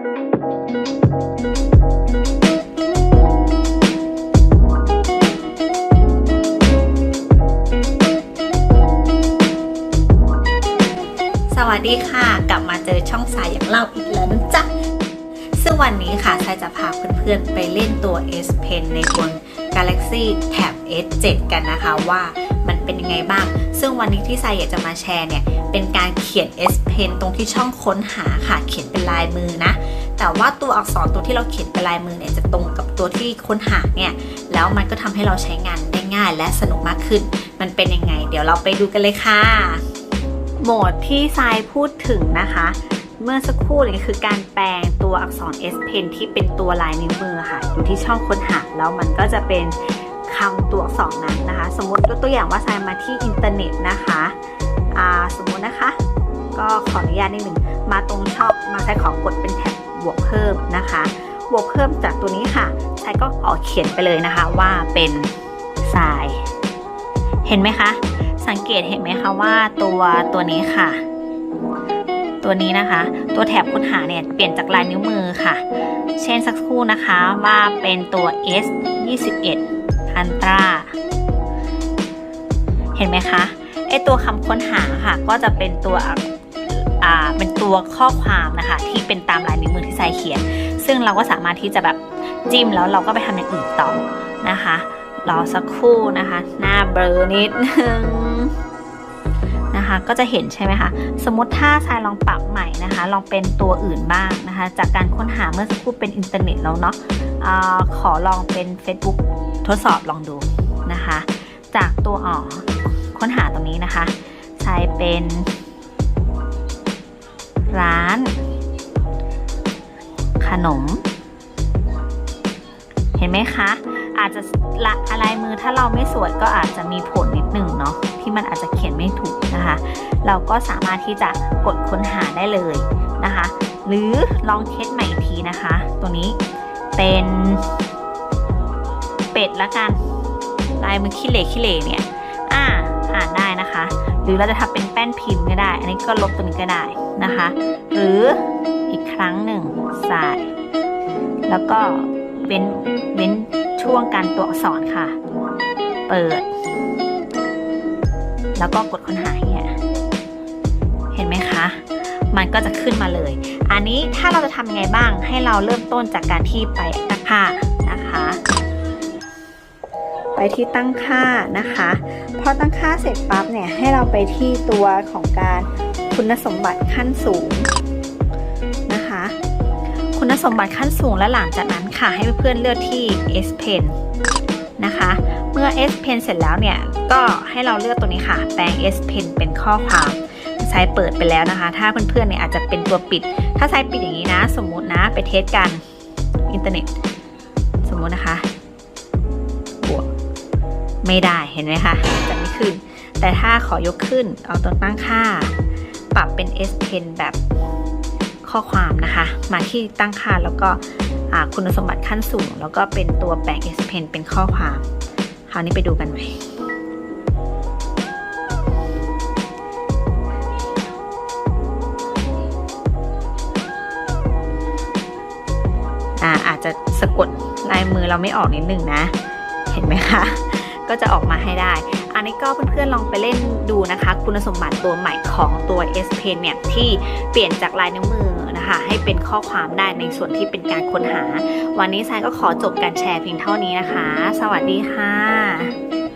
สวัสดีค่ะ กลับมาเจอช่องสายอย่างเล่าอีกแล้วนะจ๊ะ ซึ่งวันนี้ค่ะสายจะพาเพื่อนๆ ไปเล่นตัว S Pen ในบน Galaxy Tab S7 กันนะคะว่ามัน เป็นยังไงบ้าง ซึ่งวันนี้ที่สายอยากจะมาแชร์เนี่ย เป็นการเขียน S Pen ตรงที่ช่องค้นหาค่ะ เขียนเป็นลายมือนะ แต่ว่าตัวอักษรตัวที่เราเขียนเป็นลายมือเนี่ยจะตรงกับตัวที่ค้นหาเนี่ย แล้วมันก็ทำให้เราใช้งานได้ง่ายและสนุกมากขึ้น มันเป็นยังไง เดี๋ยวเราไปดูกันเลยค่ะ โหมดที่ทรายพูดถึงนะคะเมื่อสักครู่นี้คือการแปลงตัวอักษร S Pen ที่เป็นตัวลายนิ้วมือค่ะ อยู่ที่ช่องค้นหาแล้วมันก็จะเป็น คำตัวอักษรนั้นนะคะ สมมติยกตัวอย่างว่าทรายมาที่อินเทอร์เน็ตนะคะอ่าสมมุตินะคะ ก็ขออนุญาตนิดหนึ่งมาตรงช่องมาใช้ของกดเป็นแท็บบวกเพิ่มนะคะบวกเพิ่มจากตัวนี้ค่ะใช้ก็ขอเขียนไปเลยนะคะว่าเป็นทราย เห็นไหมคะ สังเกตเห็นไหมคะว่าตัวตัวนี้ค่ะ ตัวนี้นะคะ ตัวแถบค้นหาเนี่ยเปลี่ยนจากลายนิ้วมือค่ะ เช่นสักครู่นะคะว่าเป็นตัว S 21 Ultra เห็นไหมคะไอตัวคำค้นหาค่ะ ก็จะเป็นตัวอ่าเป็นตัวข้อความนะคะ ที่เป็นตามลายนิ้วมือที่ใส่เขียน ซึ่งเราก็สามารถที่จะแบบจิ้มแล้วเราก็ไปทำอย่างอื่นต่อนะคะรอสักครู่นะคะ หน้าเบลอนิดนึงนะคะก็จะเห็นใช่ไหมคะ สมมติถ้าทรายลองปรับใหม่นะคะ ลองเป็นตัวอื่นบ้างนะคะ จากการค้นหาเมื่อสักครู่เป็นอินเทอร์เน็ตแล้วเนาะ อขอลองเป็น Facebook ทดสอบลองดูนะคะ จากตัวอ๋อค้นหาตรงนี้นะคะทรายเป็น ร้าน ขนม เห็นไหมคะ อาจจะละอะไรมือถ้าเราไม่สวยก็อาจจะมีผลนิดหนึ่งเนาะที่มันอาจจะเขียนไม่ถูกนะคะ เราก็สามารถที่จะกดค้นหาได้เลยนะคะ หรือลองเทสใหม่อีกทีนะคะ ตัวนี้ เป็นเป็ดละกัน ลายมือขี้เหล่ขี้เหล่เนี่ย อ่าอ่านได้นะคะ หรือเราจะทำเป็นแป้นพิมพ์ก็ได้ อันนี้ก็ลบตัวนี้ก็ได้นะคะ หรืออีกครั้งหนึ่งสาย แล้วก็เว้นเว้นช่วงการตัวอักษรค่ะ เปิด แล้วก็กดค้นหาเนี่ยเห็นไหมคะ มันก็จะขึ้นมาเลย อันนี้ถ้าเราจะทำยังไงบ้างให้เราเริ่มต้นจากการที่ไปตั้งค่านะคะ ไปที่ตั้งค่านะคะ พอตั้งค่าเสร็จปั๊บเนี่ยให้เราไปที่ตัวของการคุณสมบัติขั้นสูงนะคะ คุณสมบัติขั้นสูงและหลังจากนั้นค่ะให้เพื่อนเลือกที่ S Pen นะคะ เมื่อ S Pen เสร็จแล้วเนี่ยก็ให้เราเลือกตัวนี้ค่ะ แปลง S Pen เป็นข้อความ ใช้เปิดไปแล้วนะคะ ถ้าเพื่อนๆเนี่ยอาจจะเป็นตัวปิด ถ้าใช้ปิดอย่างนี้นะ สมมุตินะไปเทสกันอินเทอร์เน็ต สมมุตินะคะบวกไม่ได้เห็นไหมคะจะไม่ขึ้น แต่ถ้าขอยกขึ้นเอาตัวตั้งค่า ปรับเป็น S Pen แบบข้อความนะคะ มาที่ตั้งค่าแล้วก็คุณสมบัติขั้นสูง แล้วก็เป็นตัวแปลง S Pen เป็นข้อความ คราวนี้ไปดูกันไหม มือเราไม่ออกนิดนึงนะ เห็นไหมคะ ก็จะออกมาให้ได้ อันนี้ก็เพื่อนๆลองไปเล่นดูนะคะ คุณสมบัติตัวใหม่ของตัว S Pen เนี่ยที่เปลี่ยนจากลายนิ้วมือนะคะ ให้เป็นข้อความได้ในส่วนที่เป็นการค้นหา วันนี้ซายก็ขอจบการแชร์เพียงเท่านี้นะคะ สวัสดีค่ะ